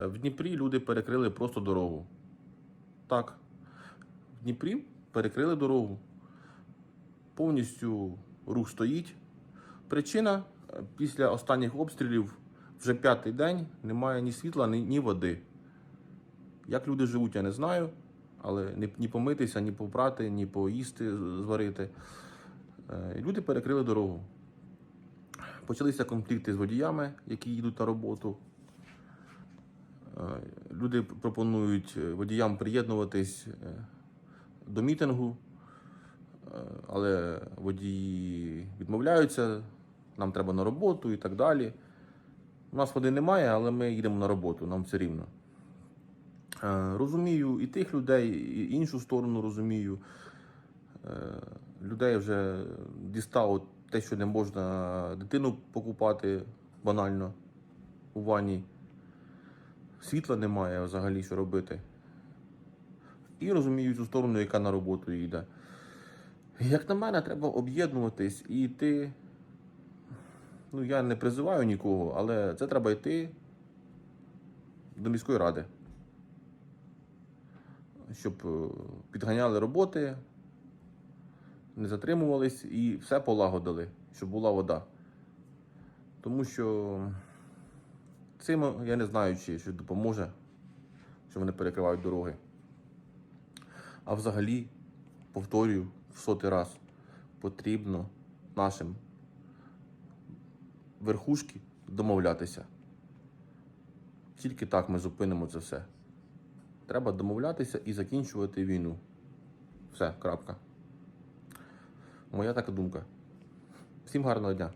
В Дніпрі люди перекрили просто дорогу. Так. В Дніпрі перекрили дорогу. Повністю рух стоїть. Причина е, після останніх обстрілів вже п'ятий день немає ні світла, ні, ні води. Як люди живуть, я не знаю, але ні, ні помитися, ні попрати, ні поїсти, зварити. Е, Люди перекрили дорогу. Почалися конфлікти з водіями, які їдуть на роботу. Люди пропонують е, водіям приєднуватись е, до мітингу, е, але водії відмовляються, нам треба на роботу і так далі. У нас води немає, але ми їдемо на роботу, нам все рівно. Розумію і тих людей, і іншу сторону розумію. Людей вже дістало те, що не можна дитину покупати банально у ванні. Світла немає взагалі, що робити. І розумію цю сторону, яка на роботу йде. Як на мене, треба об'єднуватись і йти. Ну, я не призиваю нікого, але це треба йти до міської ради. Щоб е, підганяли роботи, не затримувались і все полагодили, щоб була вода. Тому що цим я не знаю, чи, чи допоможе, що вони перекривають дороги. А взагалі, повторюю в сотий раз, потрібно нашим верхушки домовлятися. Тільки так ми зупинимо це все. Треба домовлятися і закінчувати війну. Все, крапка. Моя така думка. Всім гарного дня.